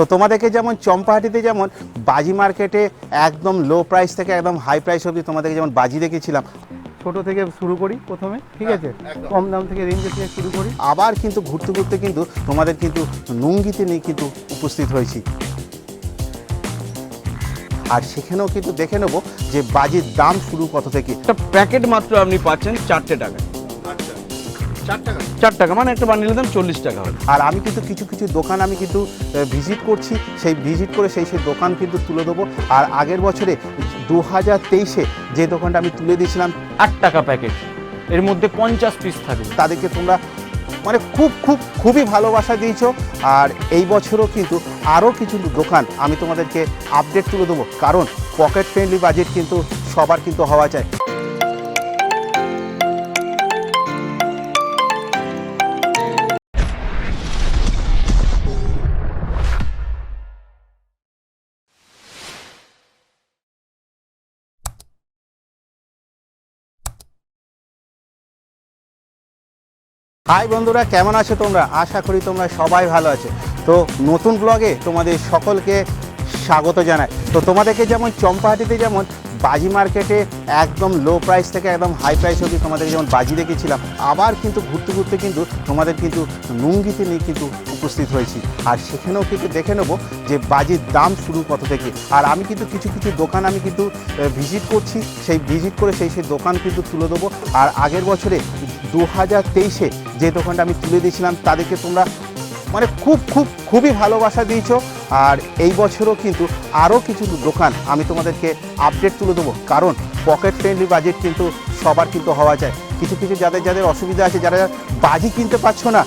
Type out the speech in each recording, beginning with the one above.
তো তোমাদেরকে যেমন চম্পাহাটিতে যেমন বাজি মার্কেটে একদম লো প্রাইস থেকে একদম হাই প্রাইস অবধি তোমাদেরকে যেমন বাজি দেখিয়েছিলাম ছোট থেকে শুরু করি প্রথমে ঠিক আছে? কম দাম থেকে রেঞ্জ থেকে শুরু করি। আবার কিন্তু ঘুরতে ঘুরতে কিন্তু তোমাদের কিন্তু নুঙ্গিতে নিয়ে কিন্তু উপস্থিত হয়েছি। আর সেখানেও কিন্তু দেখে নেব যে বাজির দাম শুরু কত থেকে। একটা প্যাকেট মাত্র আপনি পাচ্ছেন চারটে টাকা চার টাকা। চার টাকা মানে একটা বান্ডিলের দাম চল্লিশ টাকা হবে। আর আমি কিন্তু কিছু কিছু দোকান আমি কিন্তু ভিজিট করছি সেই ভিজিট করে সেই সেই দোকান কিন্তু তুলে দেবো। আর আগের বছরে দু হাজার তেইশে যে দোকানটা আমি তুলে দিয়েছিলাম আট টাকা প্যাকেট। এর মধ্যে পঞ্চাশ পিস থাকবে। তাদেরকে তোমরা মানে খুব খুব খুবই ভালোবাসা দিয়েছ। আর এই বছরও কিন্তু আরও কিছু দোকান আমি তোমাদেরকে আপডেট তুলে দেবো। কারণ পকেট ফ্রেন্ডলি বাজেট কিন্তু সবার কিন্তু হওয়া চাই। হাই বন্ধুরা, কেমন আছো তোমরা? আশা করি তোমরা সবাই ভালো আছো। তো নতুন ব্লগে তোমাদের সকলকে স্বাগত জানাই। তো তোমাদেরকে যেমন চম্পাহাটিতে যেমন বাজি মার্কেটে একদম লো প্রাইস থেকে একদম হাই প্রাইস অবধি তোমাদের যেমন বাজি দেখেছিলাম, আবার কিন্তু ঘুরতে ঘুরতে কিন্তু তোমাদের কিন্তু নুঙ্গিতে নিয়ে কিন্তু উপস্থিত হয়েছি। আর সেখানেও কিন্তু দেখে নেব যে বাজির দাম শুরু কত থেকে। আর আমি কিন্তু কিছু কিছু দোকান আমি কিন্তু ভিজিট করছি। সেই ভিজিট করে সেই সেই দোকান কিন্তু তুলে দেবো। আর আগের বছরে দু হাজার তেইশে যে দোকানটা আমি তুলে দিয়েছিলাম, তাদেরকে তোমরা মানে খুব খুব, খুবই ভালোবাসা দিয়েছ। আর এই বছরও কিন্তু আরও কিছু দোকান আমি তোমাদেরকে আপডেট তুলে দেবো। কারণ পকেট ফ্রেন্ডলি বাজেট কিন্তু সবার কিন্তু হওয়া যায়। কিছু কিছু যাদের যাদের অসুবিধা আছে, যারা বাজি কিনতে পারছ না,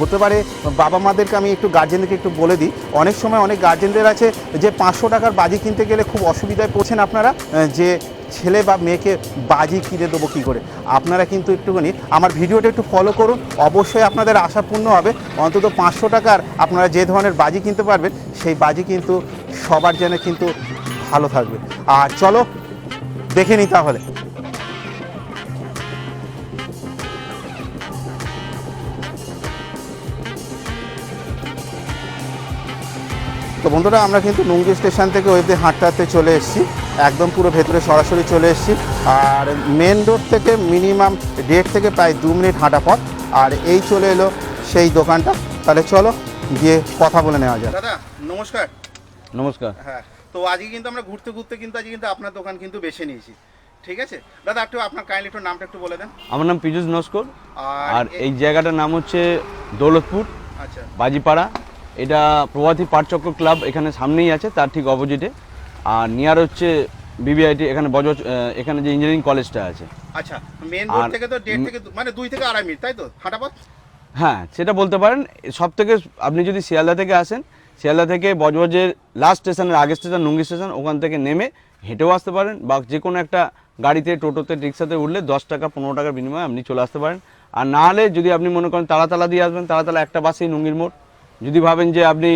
হতে পারে বাবা মাদেরকে আমি একটু গার্জেনদেরকে একটু বলে দিই। অনেক সময় অনেক গার্জেনদের আছে যে পাঁচশো টাকার বাজি কিনতে গেলে খুব অসুবিধায় পড়ছেন আপনারা, যে ছেলে বা মেয়েকে বাজি কিনে দেবো কী করে? আপনারা কিন্তু একটুখানি আমার ভিডিওটা একটু ফলো করুন। অবশ্যই আপনাদের আশাপূর্ণ হবে। অন্তত পাঁচশো টাকার আপনারা যে ধরনের বাজি কিনতে পারবেন, সেই বাজি কিন্তু সবার জন্য কিন্তু ভালো থাকবে। আর চলো, দেখে নিই তাহলে। তো বন্ধুরা, আমরা কিন্তু নুঙ্গি স্টেশন থেকে ওইতে হাঁটতে হাঁটতে চলে এসেছি। একদম পুরো ভেতরে সরাসরি চলে এসেছি। আর মেন রোড থেকে মিনিমাম ডেট থেকে প্রায় দু মিনিট হাঁটা পথ। আর এই চলে এলো সেই দোকানটা। তাহলে চলো গিয়ে কথা বলে নেওয়া যায় দাদা নমস্কার। নমস্কার। হ্যাঁ তো আজকে কিন্তু আমরা ঘুরতে ঘুরতে কিন্তু আজকে কিন্তু আপনার দোকান কিন্তু বেছে নিয়েছি। ঠিক আছে? দাদা একটু আপনার কাইন্ডলি একটু নামটা একটু বলে দেন। আমার নাম পীযুষ নস্কর। আর এই জায়গাটার নাম হচ্ছে দৌলতপুর আচ্ছা। বাজিপাড়া। এটা প্রভাতী পাটচক্র ক্লাব এখানে সামনেই আছে তার ঠিক অপোজিটে আর নিয়ার হচ্ছে বিবিআইটি এখানে বজজ এখানে যে ইঞ্জিনিয়ারিং কলেজটা আছে। আচ্ছা মেন রোড থেকে তো ডেট থেকে মানে দুই থেকে আড়াই মিনিট তাই তো? হাঁটা পথ হ্যাঁ সেটা বলতে পারেন। সব থেকে আপনি যদি শিয়ালদা থেকে আসেন শিয়ালদা থেকে বজবজের লাস্ট স্টেশনের আগের স্টেশন নুঙ্গি স্টেশন ওখান থেকে নেমে হেঁটেও আসতে পারেন বা যে কোনো একটা গাড়িতে টোটোতে রিক্সাতে উঠলে দশ টাকা পনেরো টাকার বিনিময়ে আপনি চলে আসতে পারেন। আর না হলে যদি আপনি মনে করেন তালাতালা দিয়ে আসবেন তালাতালা একটা বাসেই নুঙ্গির মোড় যদি ভাবেন যে আপনি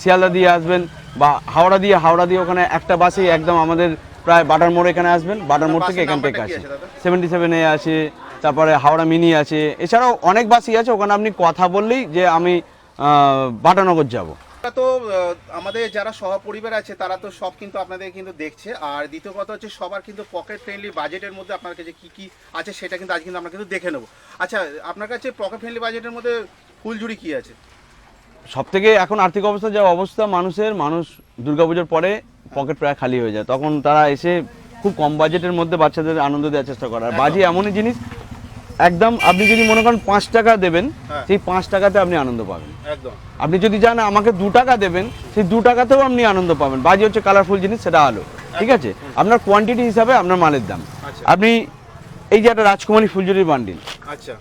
শিয়ালদা দিয়ে আসবেন বা হাওড়া দিয়ে হাওড়া দিয়ে ওখানে একটা বাসেই একদম আমাদের প্রায় বাটার মোড় এখানে আসবেন বাটার মোড় থেকে এখান থেকে আসে সেভেন্টি সেভেন এ আছে তারপরে হাওড়া মিনি আছে এছাড়াও অনেক বাসই আছে ওখানে আপনি কথা বললেই যে আমি বাটানগর যাব। তো আমাদের যারা সহপরিবার আছে তারা তো সব কিন্তু আপনাদের কিন্তু দেখছে। আর দ্বিতীয় কথা হচ্ছে সবার কিন্তু পকেট ফ্রেন্ডলি বাজেটের মধ্যে আপনার কাছে কি কি আছে সেটা কিন্তু আজ কিন্তু আমরা কিন্তু দেখে নেব। আচ্ছা আপনার কাছে পকেট ফ্রেন্ডলি বাজেটের মধ্যে ফুলঝুরি কি আছে? সব থেকে এখন আর্থিক অবস্থা যা অবস্থা মানুষের মানুষ দুর্গাপুজোর পরে পকেট প্রায় খালি হয়ে যায়। তখন তারা এসে খুব কম বাজেটের মধ্যে বাচ্চাদের আনন্দ দেওয়ার চেষ্টা করে। আর বাজি এমনই জিনিস একদম আপনি যদি মনে করেন পাঁচ টাকা দেবেন হ্যাঁ। সেই পাঁচ টাকাতে আপনি আনন্দ পাবেন। আপনি যদি চান আমাকে দু টাকা দেবেন সেই দু টাকাতেও আপনি আনন্দ পাবেন। বাজি হচ্ছে কালারফুল জিনিস সেটা আলো। ঠিক আছে? আপনার কোয়ান্টিটি হিসাবে আপনার মালের দাম। আচ্ছা। আপনি এই যে একটা রাজকুমারী ফুলজুরির বান্ডিল আচ্ছা।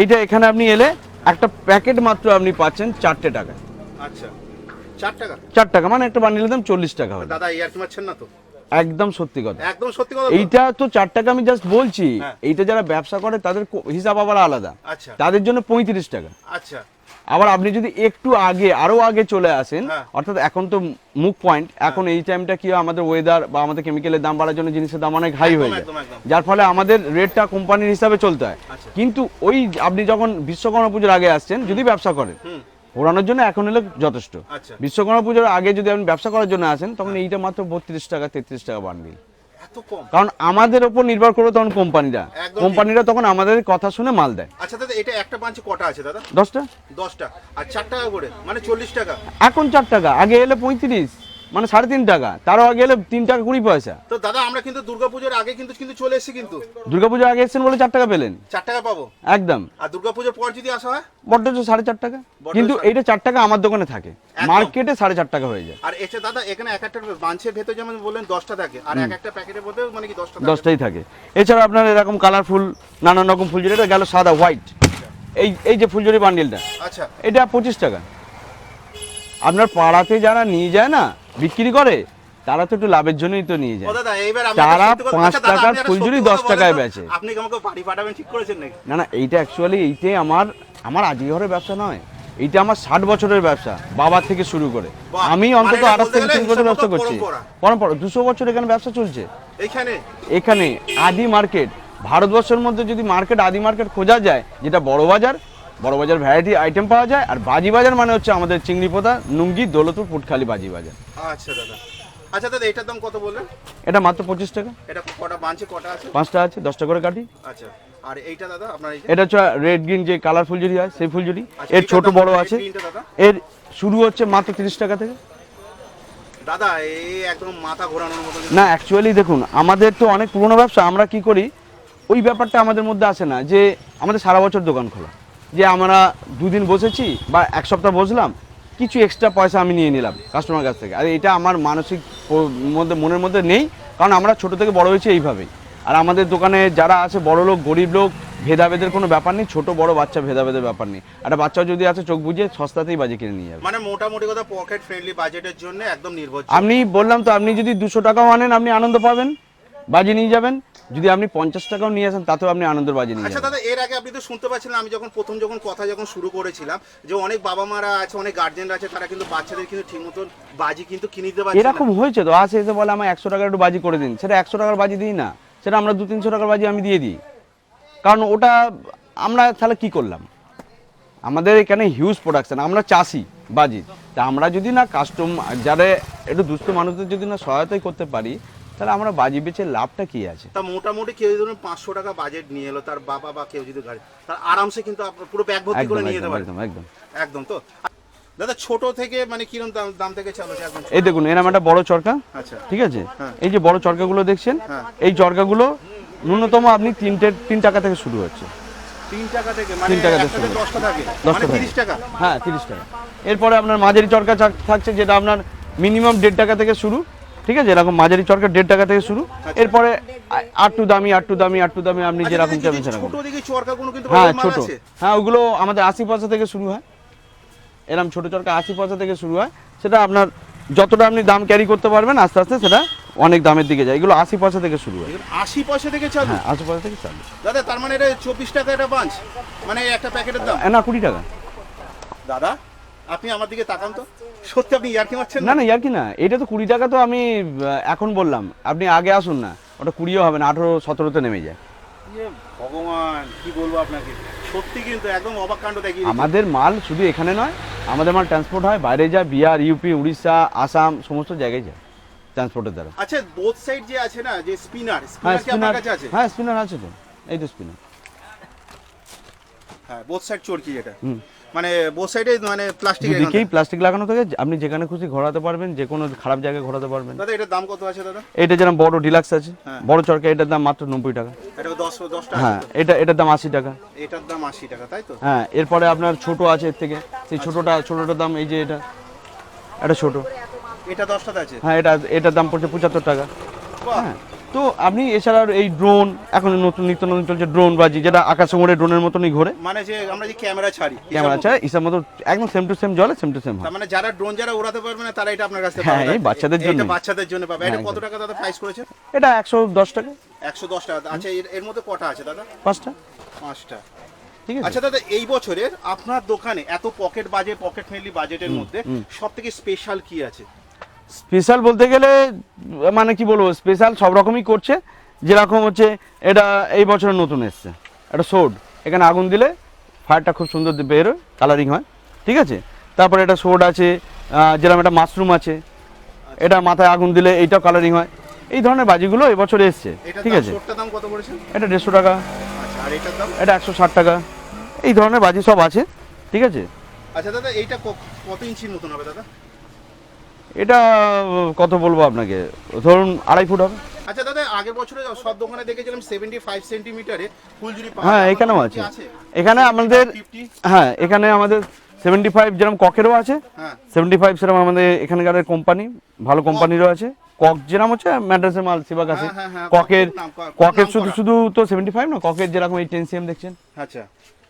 এইটা এখানে আপনি এলে একটা প্যাকেট মাত্র আপনি পাচ্ছেন চারটে টাকা আচ্ছা। চার টাকা? চার টাকা মানে একটা বানিয়ে দাম চল্লিশ টাকা হবে দাদা ইয়ার্কি মারছেন না তো? একদম সত্যি কথা। একদম সত্যি কথা এইটা তো চার টাকা আমি জাস্ট বলছি। হ্যাঁ। এইটা যারা ব্যবসা করে তাদের হিসাব আবার আলাদা। আচ্ছা। তাদের জন্য পঁয়ত্রিশ টাকা। আচ্ছা। আবার আপনি যদি একটু আগে আরও আগে চলে আসেন হ্যাঁ। অর্থাৎ এখন তো মুখ পয়েন্ট এখন এই টাইমটা কি হয় আমাদের ওয়েদার বা আমাদের কেমিক্যালের দাম বাড়ার জন্য জিনিসের দাম অনেক হাই হয়ে যায়। যার ফলে আমাদের রেটটা কোম্পানির হিসাবে চলতে হয় আচ্ছা। কিন্তু ওই আপনি যখন বিশ্বকর্মা পুজোর আগে আসছেন যদি ব্যবসা করেন ঘোরানোর জন্য এখন হলে যথেষ্ট আচ্ছা। বিশ্বকর্মা পুজোর আগে যদি আপনি ব্যবসা করার জন্য আসেন তখন এইটা মাত্র বত্রিশ টাকা তেত্রিশ টাকা বান্ডিল কারণ আমাদের উপর নির্ভর করে তখন কোম্পানিরা। কোম্পানিরা তখন আমাদের কথা শুনে মাল দেয়। আচ্ছা দাদা এটা একটা পাঁচ কটা আছে দাদা? দশটা? দশটা। আর চার টাকা করে? মানে চল্লিশ টাকা। এখন চার টাকা আগে এলে পঁয়ত্রিশ। মানে সাড়ে তিন টাকা। তারও আগে এলে তিন টাকা কুড়ি পয়সা। তো দাদা আমরা কিন্তু দুর্গাপুজোর আগে কিন্তু কিন্তু চলে এসেছি কিন্তু। দুর্গাপুজোর আগে এসেছেন বলে চার টাকা পেলেন। চার টাকা পাবো? একদম। আর দুর্গাপুজোর পর যদি আসা হয়? বড্ড সাড়ে চার টাকা। কিন্তু এইটা চার টাকা আমার দোকানে থাকে। মার্কেটে সাড়ে চার টাকা হয়ে যায়। আর এসে দাদা এখানে এক একটা বাঞ্চের ভেতর যেমন বললেন দশটা থাকে। আর এক একটা প্যাকেটের মধ্যে মানে কি দশটা দশটাই থাকে। এছাড়া আপনার এরকম কালারফুল নানান রকম ফুলঝুরি এটা গেল সাদা হোয়াইট এই এই যে ফুলঝুরি বান্ডিলটা আচ্ছা। এটা পঁচিশ টাকা। আপনার পাড়াতে যারা নিয়ে যায় না বিক্রি করে তারা তো একটু লাভের জন্যই তো নিয়ে যায়। তারা পাঁচ টাকার ফুলঝুরি দশ টাকায় বেচে। আপনি আমাকে বাড়ি পাঠাবেন ঠিক করেছেন নাকি? না না এইটা অ্যাকচুয়ালি এইটাই আমার আমার আজকে ঘরের ব্যবসা নয়। এইটা আমার ষাট বছরের ব্যবসা বাবা থেকে শুরু করে। আমি মানে অন্তত আঠাশ থেকে তিরিশ বছর ব্যবসা করছি। পরম্পরা। দুশো বছর এখানে ব্যবসা চলছে। এইখানে এখানে আদি মার্কেট ভারতবর্ষের মধ্যে যদি মার্কেট আদি মার্কেট খোঁজা যায় যেটা বড় বাজার বড় বাজার ভ্যারাইটি আইটেম পাওয়া যায় আর বাজি বাজার মানে হচ্ছে আমাদের চিংড়ি পোতা নুঙ্গি দৌলতুর পুটখালি বাজি বাজার আচ্ছা দাদা। আচ্ছা দাদা এটার দাম কত বললেন? এটা মাত্র পঁচিশ টাকা। এটা কটা বাঞ্চে কটা আছে? পাঁচটা আছে দশটা করে কাটি আচ্ছা আর এইটা দাদা আপনার এটা হচ্ছে রেড গ্রিন যে কালার ফুলঝুরি হয় সেই ফুলঝুরি। আচ্ছা, এর ছোট বড় আছে। দাদা? এর শুরু হচ্ছে মাত্র তিরিশ টাকা থেকে। দাদা এই একদম মাথা ঘোরানোর মতো না অ্যাকচুয়ালি দেখুন আমাদের তো অনেক পুরনো ব্যবসা আমরা কি করি? ওই ব্যাপারটা আমাদের মধ্যে আসে না যে আমাদের সারা বছর দোকান খোলা। যে আমরা দুদিন বসেছি বা এক সপ্তাহ বসলাম কিছু এক্সট্রা পয়সা আমি নিয়ে নিলাম কাস্টমার কাছ থেকে। আর এটা আমার মানসিক মধ্যে মনের মধ্যে নেই কারণ আমরা ছোট থেকে বড় হয়েছি এইভাবেই। আর আমাদের দোকানে যারা আছে বড় লোক গরিব লোক ভেদাভেদের কোনো ব্যাপার নেই ছোট বড় বাচ্চা ভেদাভেদের ব্যাপার নেই। একটা বাচ্চা যদি আছে চোখ বুঝিয়ে সস্তাতেই বাজে কিনে নিয়ে যাবে। মানে মোটামুটি কথা পকেট ফ্রেন্ডলি বাজেটের জন্য একদম নির্ভর আপনি বললাম তো আপনি যদি দুশো টাকাও আনেন আপনি আনন্দ পাবেন বাজে নিয়ে যাবেন। যদি আপনি পঞ্চাশ টাকাও নিয়ে আসেন তাতেও আপনি আনন্দের বাজি নিয়ে আচ্ছা দাদা এর আগে আপনি তো শুনতে পাচ্ছিলেন আমি যখন প্রথম যখন কথা যখন শুরু করেছিলাম যে অনেক বাবা মারা আছে অনেক গার্জেনরা আছে তারা কিন্তু বাচ্চাদের কিন্তু ঠিক মতন বাজি কিন্তু কিনে দিতে পারছে না। এরকম হয়েছে তো আসে এসে বলে আমার একশো টাকার একটু বাজি করে দিন। সেটা একশো টাকার বাজি দিই না সেটা আমরা দু তিনশো টাকার বাজি আমি দিয়ে দিই। কারণ ওটা আমরা তাহলে কি করলাম? আমাদের এখানে হিউজ প্রোডাকশন আমরা চাষি বাজি। তা আমরা যদি না কাস্টম যারা একটু দুস্থ মানুষদের যদি না সহায়তাই করতে পারি তাহলে আমরা বাজি বেচে লাভটা কি আছে? তা মোটামুটি কেউ ধরুন পাঁচশো টাকা বাজেট নিয়ে এলো তার বাবা বা কেউ যদি গাড়ি তার আরামসে কিন্তু আপনার পুরো ব্যাগ ভর্তি করে নিয়ে যেতে পারে। একদম একদম। একদম তো? দাদা ছোট থেকে মানে কীরকম দাম দাম থেকে চালু এই দেখুন এরম একটা বড় চরকা আচ্ছা। ঠিক আছে? হ্যাঁ। এই যে বড় চরকাগুলো দেখছেন হ্যাঁ। এই চরকাগুলো ন্যূনতম আপনি তিনটে তিন টাকা থেকে শুরু হচ্ছে। তিন টাকা থেকে মানে তিন টাকা থেকে শুরু। দশটা থাকে দশটা মানে তিরিশ টাকা? হ্যাঁ তিরিশ টাকা। এরপরে আপনার মাঝারি চরকা থাকছে যেটা আপনার মিনিমাম দেড় টাকা থেকে শুরু। ঠিক আছে? এরকম মাঝারি চরকা দেড় টাকা থেকে শুরু। এরপরে আ- আটটু দামি আটটু দামি আটটু দামি আপনি আচ্ছা, যেরকম চাবেন সেরকম। হ্যাঁ ছোট। হ্যাঁ ওগুলো আমাদের আশি পয়সা থেকে শুরু হয়। এরকম ছোট চরকা আশি পয়সা থেকে শুরু হয়। সেটা আপনার যতটা আপনি দাম ক্যারি করতে পারবেন আস্তে আস্তে সেটা অনেক দামের দিকে যায়। এগুলো আশি পয়সা থেকে শুরু হয়। আশি পয়সা থেকে চালু? হ্যাঁ আশি পয়সা থেকে চালু। দাদা তার মানে এটা চব্বিশ টাকা এটা পাঁচ মানে একটা প্যাকেটের দাম? না কুড়ি টাকা। দাদা? আপনি আমার দিকে তাকান তো। সত্যি আপনি ইয়ার্কি মারছেন না না? ইয়ার কি না। এটা তো কুড়ি টাকা তো আমি এখন বললাম। আপনি আগে আসুন না। ওটা কুড়িও হবে না আঠেরো সতেরোতে নেমে যায়। ইয়ে ভগবান কি বলব আপনাকে? সত্যি কিন্তু একদম অবাক কাণ্ড দিচ্ছে। আমাদের মাল শুধু এখানে নয় আমাদের মাল ট্রান্সপোর্ট হয় বাইরে যায় বিহার ইউপি উড়িষ্যা আসাম সমস্ত জায়গায় যায় ট্রান্সপোর্টের দ্বারা। আচ্ছা বোথ সাইড যে আছে না যে স্পিনার হ্যাঁ স্পিনার কি আপনার কাছে আছে? হ্যাঁ স্পিনার আছে তো। এই তো স্পিনার হ্যাঁ বোথ সাইড চরকি এটা হুম। মানে বোথ সাইডে মানে প্লাস্টিক দুদিকেই প্লাস্টিক লাগানো থাকে আপনি যেখানে খুশি ঘোরাতে পারবেন যে কোনো খারাপ জায়গায় ঘোরাতে পারবেন। দাদা এটার দাম কত আছে দাদা? এটা যেরকম বড় ডিলাক্স আছে হ্যাঁ। বড় চরকা এটার দাম মাত্র নব্বই টাকা। এটা দশ দশটা হ্যাঁ এটা এটার দাম আশি টাকা। এটার দাম আশি টাকা তাই তো? হ্যাঁ এরপরে আপনার ছোট আছে এর থেকে। সেই ছোটটা ছোটটার দাম এই যে এটা। এটা ছোট। এটা দশটাতে আছে? হ্যাঁ এটা এটার দাম পড়ছে পঁচাত্তর টাকা। হ্যাঁ। তো আপনি এছাড়া এই ড্রোন এখন নতুন নিত্য নতুন চলছে ড্রোন বাজি যেটা আকাশে ওড়ে ড্রোনের মতনই ঘোরে। মানে যে আমরা যে ক্যামেরা ছাড়ি ক্যামেরা ছাড়া হিসাব মতো একদম সেম টু সেম জলে সেম টু সেম মানে যারা ড্রোন যারা উড়াতে পারবে না তারা এটা আপনার কাছে হ্যাঁ, এই বাচ্চাদের জন্য। এটা বাচ্চাদের জন্য পাবে। এটা হ্যাঁ, কত টাকা দাদা প্রাইস করেছে এটা একশো দশ টাকা। একশো দশ টাকা। আচ্ছা এর- মধ্যে কটা আছে দাদা? পাঁচটা। পাঁচটা। ঠিক আছে। আচ্ছা দাদা এই বছরের আপনার দোকানে এত পকেট বাজেট পকেট ফ্রেন্ডলি বাজেটের মধ্যে সব থেকে স্পেশাল কি আছে? স্পেশাল বলতে গেলে মানে কি বলব স্পেশাল সব রকমই করছে। যেরকম হচ্ছে এটা এই বছরের নতুন এসছে। একটা সোড। এখানে আগুন দিলে ফায়ারটা খুব সুন্দর বেরোয় কালারিং হয় ঠিক আছে? তারপরে এটা শোট আছে যেরকম একটা মাশরুম আছে। এটা মাথায় আগুন দিলে এইটাও কালারিং হয়। এই ধরনের বাজিগুলো এবছর এসছে। ঠিক আছে? এটা দেড়শো টাকা। আচ্ছা এটা একশো ষাট টাকা। এই ধরনের বাজি সব আছে। ঠিক আছে? আচ্ছা দাদা এইটা কত ইঞ্চির মতন হবে দাদা? এটা কত বলব আপনাকে। ধরুন আড়াই ফুট হবে। আচ্ছা দাদা আগের বছরে সব দোকানে দেখেছিলাম সেভেন্টি ফাইভ সেন্টিমিটারে ফুলঝুরি হ্যাঁ এখানেও আছে। এখানে আমাদের হ্যাঁ এখানে আমাদের সেভেন্টি ফাইভ যেরকম ককেরও আছে হ্যাঁ। সেভেন্টি ফাইভ সেরকম আমাদের এখানকার কোম্পানি ভালো কোম্পানিরও আছে। কক যেরকম হচ্ছে ম্যাড্রাসের মাল হ্যাঁ, হ্যাঁ, হ্যাঁ, ককের ককের শুধু শুধু তো সেভেন্টি ফাইভ না ককের যেরকম এই টেন সিএম দেখছেন আচ্ছা।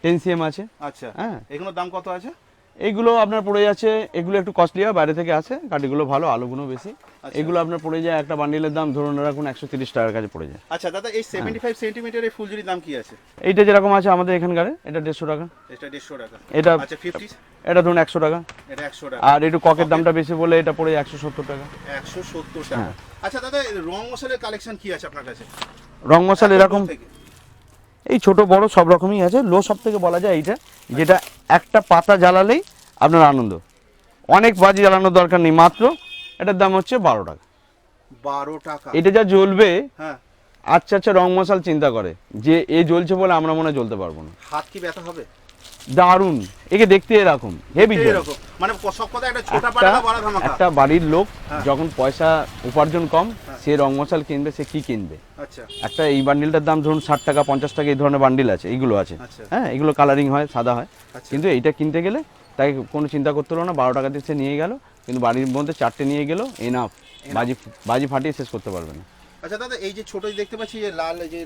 টেন সিএম আছে। আচ্ছা। হ্যাঁ। এগুলোর দাম কত আছে? এইগুলো আপনার পড়ে যাচ্ছে এগুলো একটু কস্টলি হয় বাইরে থেকে আছে কাঠিগুলো ভালো আলুগুলো বেশি। আচ্ছা। এগুলো আপনার পড়ে যায় একটা বান্ডিলের দাম ধরুন রাখুন একশো তিরিশ টাকার কাছে পড়ে যায়। আচ্ছা দাদা এই সেভেন্টি ফাইভ সেন্টিমিটারের ফুলঝুরির দাম কি আছে? এইটা যেরকম আছে আমাদের এখানকার এটা দেড়শো টাকা। এটা দেড়শো টাকা। এটা আচ্ছা ফিফটি এটা ধরুন একশো টাকা। এটা একশো টাকা। আর একটু ককের দামটা বেশি বলে এটা পড়ে একশো সত্তর টাকা। একশো সত্তর টাকা। হ্যাঁ। আচ্ছা দাদা এই রং মশালের কালেকশন কি আছে আপনার কাছে? রং মশাল এরকম থেকে। এই ছোট বড় সব রকমই আছে। লো সব থেকে বলা যায় এইটা যেটা একটা পাতা জ্বালালেই আপনার আনন্দ। অনেক বাজি জ্বালানোর দরকার নেই মাত্র এটার দাম হচ্ছে বারো টাকা। বারো টাকা। এটা যা জ্বলবে হ্যাঁ। আচ্ছা আচ্ছা রং মশাল চিন্তা করে যে এ জ্বলছে বলে আমরা মনে হয় জ্বলতে পারব না। হাত কি ব্যথা হবে? দারুণ। একে দেখতে এরকম হেভি মানে একটা বাড়ির লোক হ্যাঁ। যখন পয়সা উপার্জন কম সে রং মশাল কিনবে সে কি কিনবে? আচ্ছা। একটা এই বান্ডিলটার দাম ধরুন ষাট টাকা পঞ্চাশ টাকা এই ধরনের বান্ডিল আছে এইগুলো আছে। আচ্ছা। হ্যাঁ এগুলো কালারিং হয় সাদা হয়। আচ্ছা। কিন্তু এইটা কিনতে গেলে তাকে কোনো চিন্তা করতে হলো না বারো টাকা দিয়ে সে নিয়ে গেল। কিন্তু বাড়ির মধ্যে চারটে নিয়ে গেল এনাফ বাজি বাজি ফাটিয়ে শেষ করতে পারবে না। আচ্ছা দাদা এই যে ছোট দেখতে পাচ্ছি যে লাল যে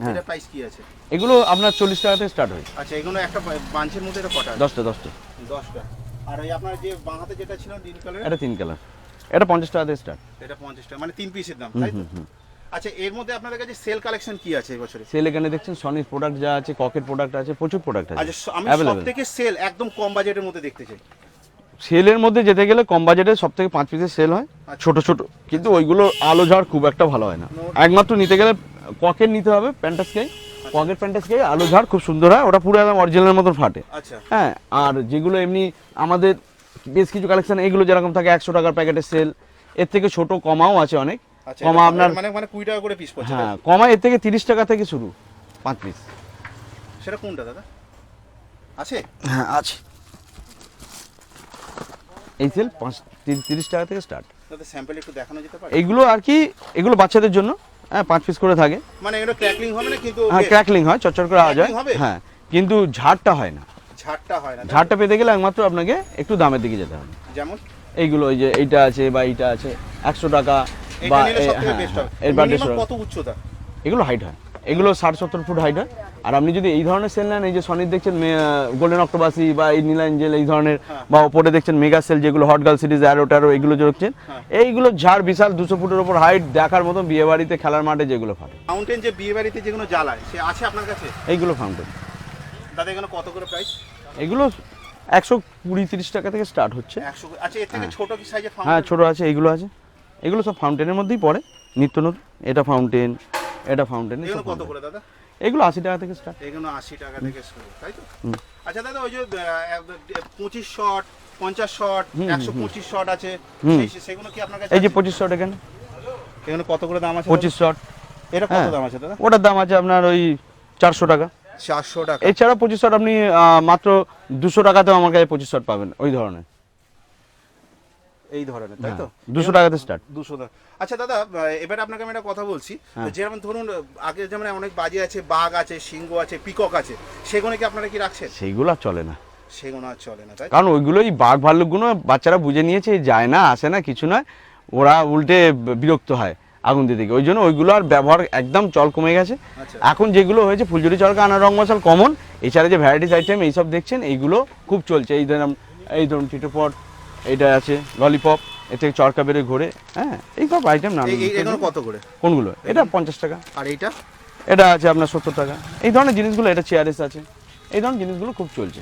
হ্যাঁ। এটা প্রাইস কি আছে? এগুলো আপনার চল্লিশ টাকা থেকে স্টার্ট হয়। আচ্ছা এগুলো একটা বাঞ্চের মধ্যে এটা কটা আছে? দশটা দশটা। দশটা। আর ওই আপনার যে যেটা ছিল নীল কালার এটা তিন কালার। এটা পঞ্চাশ টাকা থেকে স্টার্ট এটা পঞ্চাশ টাকা মানে তিন পিসের দাম তাই তো? আচ্ছা এর মধ্যে আপনাদের কাছে সেল কালেকশন কি আছে এবছরে? সেল এখানে দেখছেন সনির প্রোডাক্ট যা আছে ককের প্রোডাক্ট আছে প্রচুর প্রোডাক্ট আছে। আচ্ছা আমি সব থেকে সেল একদম কম বাজেটের মধ্যে দেখতে চাই। সেলের মধ্যে যেতে গেলে কম বাজেটে সব থেকে পাঁচ পিসের সেল হয় আচ্ছা। ছোট ছোট। কিন্তু ওইগুলো আলো ঝাড় খুব একটা ভালো হয় না। একমাত্র নিতে গেলে ককের নিতে হবে প্যান্টাসকে ককের প্যান্টাসকে আলো ঝাড় খুব সুন্দর হয়। ওটা পুরো একদম অরিজিনাল মতন ফাটে। আচ্ছা। হ্যাঁ আর যেগুলো এমনি আমাদের বেশ কিছু কালেকশন এগুলো যেরকম থাকে একশো টাকার প্যাকেটের সেল এর থেকে ছোট কমাও আছে অনেক। আচ্ছা কমা আপনার মানে মানে কুড়ি টাকা করে পিস পড়ছে হ্যাঁ কমা এর থেকে তিরিশ টাকা থেকে শুরু পাঁচ পিস সেটা কোনটা দাদা? আছে? হ্যাঁ আছে। এই সেল পাঁচ তিরিশ টাকা থেকে স্টার্ট স্যাম্পল একটু দেখানো যেতে পারে? এইগুলো আর কি এগুলো বাচ্চাদের জন্য হ্যাঁ পাঁচ পিস করে থাকে। মানে এগুলো ক্র্যাকলিং হবে না কিন্তু হ্যাঁ ক্র্যাকলিং হয় চচ্চর করে আওয়াজ হয়। হ্যাঁ কিন্তু ঝাড়টা হয় না। ঝাড়টা হয় না ঝাড়টা পেতে গেলে একমাত্র আপনাকে একটু দামের দিকে যেতে হবে। যেমন? এইগুলো ওই যে এইটা আছে বা এইটা আছে একশো টাকা বা হ্যাঁ, এর কত উচ্চতা? এগুলো হাইট হয়। এগুলো ষাট সত্তর ফুট হাইট হয়। আর আপনি যদি এই ধরনের সেল নেন এই যে সনির দেখছেন গোল্ডেন অক্টোবাসি বা এই নীলা এঞ্জেল এই ধরনের হ্যাঁ। বা ওপরে দেখছেন মেগা সেল যেগুলো হট গার্ল সিরিজ অ্যারো ট্যারো এগুলো দেখছেন হ্যাঁ। এইগুলো ঝাড় বিশাল দুশো ফুটের ওপর হাইট দেখার মতন বিয়ে বাড়িতে খেলার মাঠে যেগুলো ফাটে। মাউন্টেন যে বিয়ে বাড়িতে যেগুলো জ্বালায় সে আছে আপনার কাছে? এইগুলো ফাউন্টেন দাদা এখানে কত করে প্রাইস এগুলো একশো কুড়ি তিরিশ টাকা থেকে স্টার্ট হচ্ছে। আচ্ছা এর থেকে ছোট কি সাইজের হ্যাঁ ছোট আছে এইগুলো আছে। এগুলো সব ফাউন্টেনের মধ্যেই পড়ে নিত্য নতুন। এটা ফাউন্টেন এটা ফাউন্টেন কত করে দাদা? এগুলো আশি টাকা থেকে স্টার্ট এগুলো আশি টাকা থেকে শুরু তাই তো? আচ্ছা দাদা ওই যে পঁচিশ শট পঞ্চাশ শট একশো পঁচিশ শট আছে সেগুলো কি আপনার কাছে এই যে পঁচিশ শট এখানে। এখানে কত করে দাম আছে পঁচিশ শট? এটা কত হ্যাঁ। দাম আছে দাদা? ওটার দাম আছে আপনার ওই চারশো টাকা। চারশো টাকা। এছাড়া পঁচিশ শট আপনি মাত্র দুশো টাকাতেও আমার কাছে পঁচিশ শট পাবেন ওই ধরনের। এই ধরনের তাই তো? দুশো টাকাতে স্টার্ট দুশো টাকা। আচ্ছা দাদা এবার আপনাকে আমি একটা কথা বলছি। হ্যাঁ। যেমন ধরুন আগে যেমন অনেক বাজি আছে বাঘ আছে সিংহ আছে পিকক আছে সেগুলো কি আপনারা কি রাখছেন? সেইগুলো চলে না। সেগুলো আর চলে না তাই কারণ ওইগুলোই বাঘ ভাল্লুকগুলো বাচ্চারা বুঝে নিয়েছে যায় না আসে না কিছু নয়। ওরা উল্টে বিরক্ত হয় আগুন দিতে গিয়ে। ওই জন্য ওইগুলো আর ব্যবহার একদম চল কমে গেছে। আচ্ছা। এখন যেগুলো হয়েছে ফুলঝুরি চলকা আনা রং মশাল কমন এছাড়া যে ভ্যারাইটিস আইটেম এইসব দেখছেন এইগুলো খুব চলছে। এই ধরুন এই ধরুন চিটোপট এইটা আছে ললিপপ এতে চরকা বেড়ে ঘোরে হ্যাঁ এই সব আইটেম না এই- এই- কত করে? কোনগুলো? এটা পঞ্চাশ টাকা। আর এইটা? এটা আছে আপনার সত্তর টাকা। এই ধরনের জিনিসগুলো এটা চেয়ারেস আছে। এই ধরনের জিনিসগুলো খুব চলছে।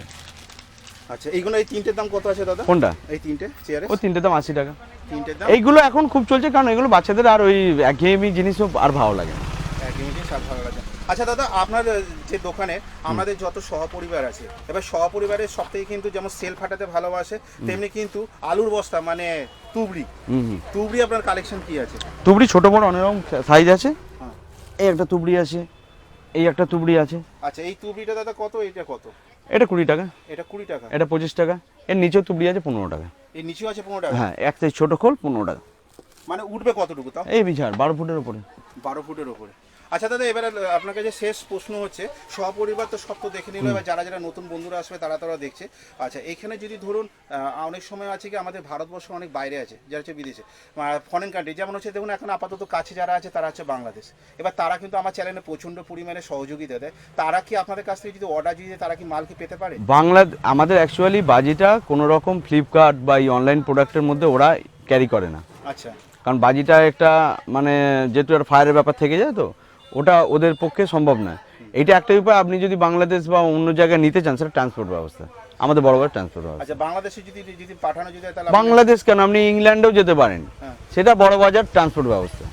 আচ্ছা এইগুলো এই তিনটের দাম কত আছে দাদা? কোনটা? এই তিনটে চেয়ারে ও তিনটে দাম আশি টাকা। তিনটের দাম? এইগুলো এখন খুব চলছে কারণ এগুলো বাচ্চাদের আর ওই একঘেয়েমি জিনিসও আর ভালো লাগে না। এক ইঞ্চি সাত ভালো লাগে আচ্ছা দাদা আপনার যে দোকানে আমাদের যত সহপরিবার আছে এবার সহপরিবারের সব থেকে কিন্তু যেমন সেল ফাটাতে ভালোবাসে তেমনি কিন্তু আলুর বস্তা মানে তুবড়ি। তুবড়ি আপনার কালেকশন কি আছে? তুবড়ি ছোট বড় অনেক রকম সাইজ আছে। হ্যাঁ। এই একটা তুবড়ি আছে এই একটা তুবড়ি আছে। আচ্ছা এই তুবড়িটা দাদা কত? এটা কত? এটা কুড়ি টাকা। এটা কুড়ি টাকা। এটা পঁচিশ টাকা। এর নিচেও তুবড়ি আছে পনেরো টাকা। এর নিচেও আছে পনেরো টাকা? হ্যাঁ এক সাইজ ছোট খোল পনেরো টাকা। মানে উঠবে কতটুকু তাও? এই বিছার বারো ফুটের উপরে। বারো ফুটের ওপরে আচ্ছা দাদা এবারে আপনার কাছে শেষ প্রশ্ন হচ্ছে সপরিবার তো সব তো দেখে নিল এবার যারা যারা নতুন বন্ধুরা আসবে তারা তারা দেখছে। আচ্ছা এখানে যদি ধরুন অনেক সময় আছে কি আমাদের ভারতবর্ষ অনেক বাইরে আছে যারা হচ্ছে বিদেশে ফরেন কান্ট্রি যেমন হচ্ছে দেখুন এখন আপাতত কাছে যারা আছে তারা হচ্ছে বাংলাদেশ। এবার তারা কিন্তু আমার চ্যানেলে প্রচণ্ড পরিমাণে সহযোগিতা দেয়। তারা কি আপনাদের কাছ থেকে যদি অর্ডার যদি তারা কি মাল কি পেতে পারে? বাংলা আমাদের অ্যাকচুয়ালি বাজিটা কোনো রকম ফ্লিপকার্ট বা এই অনলাইন প্রোডাক্টের মধ্যে ওরা ক্যারি করে না। আচ্ছা। কারণ বাজিটা একটা মানে যেহেতু একটা ফায়ারের ব্যাপার থেকে যায় তো ওটা ওদের পক্ষে সম্ভব নয় এটা একটা উপায় আপনি যদি বাংলাদেশ বা অন্য জায়গায় নিতে চান সেটা ট্রান্সপোর্ট ব্যবস্থা। আমাদের বড় বড় ট্রান্সপোর্ট ব্যবস্থা। আচ্ছা বাংলাদেশে যদি যদি পাঠানো যদি তাহলে বাংলাদেশ কেন? আপনি ইংল্যান্ডেও যেতে পারেন। হ্যাঁ। সেটা বড় বাজার ট্রান্সপোর্ট ব্যবস্থা।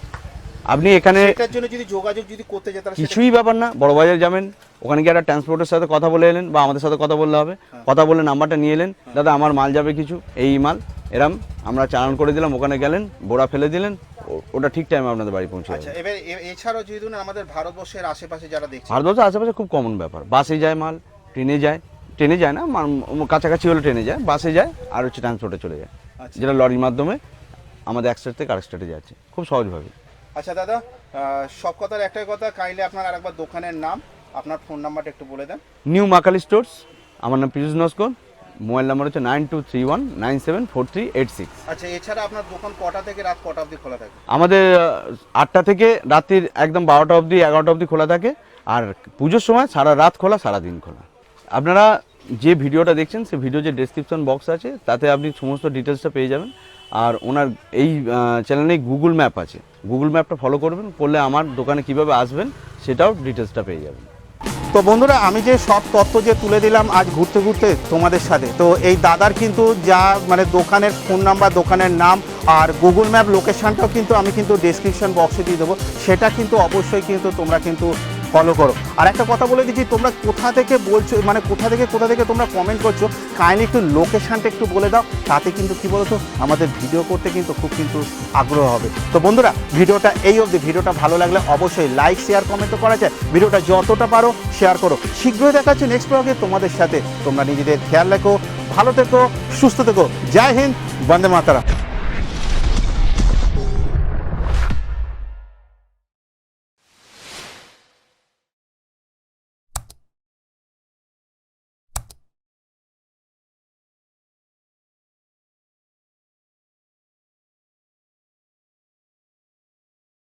আপনি এখানে এটার জন্য যদি যোগাযোগ যদি করতে সেটা- কিছুই ব্যাপার না। বড় বাজার যাবেন ওখানে গিয়ে একটা ট্রান্সপোর্টের সাথে কথা বলে এলেন বা আমাদের সাথে কথা বললে হবে। কথা বলে নাম্বারটা নিয়ে এলেন। দাদা আমার মাল যাবে কিছু এই মাল। এরম আমরা চালান করে দিলাম ওখানে গেলেন বোড়া ফেলে দিলেন ওটা ঠিক টাইমে আপনাদের বাড়ি পৌঁছে আচ্ছা এবার এছাড়াও যদি ধরুন আমাদের ভারতবর্ষের আশেপাশে যারা দেখছে ভারতবর্ষের আশেপাশে খুব কমন ব্যাপার। বাসে যায় মাল ট্রেনে যায়। ট্রেনে যায় না কাছাকাছি হলে ট্রেনে যায়। বাসে যায় আর হচ্ছে ট্রান্সপোর্টে চলে যায়। আচ্ছা। যেটা লরির মাধ্যমে আমাদের এক স্টেট থেকে আরেক স্টেটে যাচ্ছে খুব সহজভাবে। আচ্ছা দাদা সব কথার একটাই কথা কাইলে আপনার আরেকবার দোকানের নাম আপনার ফোন নাম্বারটা একটু বলে দেন। নিউ মাকালি স্টোর্স আমার নাম পীযুষ নস্কর। মোবাইল নাম্বার হচ্ছে nine two three one nine seven four three eight six. আচ্ছা এছাড়া আপনার দোকান কটা থেকে রাত কটা অবধি খোলা থাকে? আমাদের আটটা থেকে রাত্রির একদম বারোটা অবধি এগারোটা অবধি খোলা থাকে। আর পুজোর সময় সারা রাত খোলা সারা দিন খোলা। আপনারা যে ভিডিওটা দেখছেন সেই ভিডিও যে ডেসক্রিপশন বক্স আছে তাতে আপনি সমস্ত ডিটেলসটা পেয়ে যাবেন। আর ওনার এই চ্যানেলে গুগল ম্যাপ আছে। গুগল ম্যাপটা ফলো করবেন করলে আমার দোকানে কীভাবে আসবেন সেটাও ডিটেলসটা পেয়ে যাবেন। তো বন্ধুরা, আমি যে সব তথ্য যে তুলে দিলাম আজ ঘুরতে ঘুরতে তোমাদের সাথে, তো এই দাদার কিন্তু যা মানে দোকানের ফোন নাম্বার দোকানের নাম আর গুগল ম্যাপ লোকেশানটাও কিন্তু আমি কিন্তু ডিসক্রিপশন বক্সে দিয়ে দেবো। সেটা কিন্তু অবশ্যই কিন্তু তোমরা কিন্তু ফলো করো। আর একটা কথা বলে দিচ্ছি, তোমরা কোথা থেকে বলছো মানে কোথা থেকে কোথা থেকে তোমরা কমেন্ট করছ কাইন্ডলি একটু লোকেশানটা একটু বলে দাও, তাতে কিন্তু কি বলতো, আমাদের ভিডিও করতে কিন্তু খুব কিন্তু আগ্রহ হবে। তো বন্ধুরা, ভিডিওটা এই অবধি, ভিডিওটা ভালো লাগলে অবশ্যই লাইক শেয়ার কমেন্টও করা যায়। ভিডিওটা যতটা পারো শেয়ার করো। শীঘ্রই দেখা হচ্ছে নেক্সট ব্লগে তোমাদের সাথে। তোমরা নিজেদের খেয়াল রাখো, ভালো থেকো, সুস্থ থেকো। জয় হিন্দ, বন্দে মাতারা